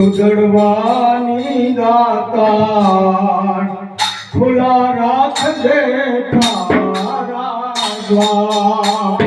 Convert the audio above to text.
ઉજળવાની દાતા ખુલા રાખ દે તારા દ્વાર.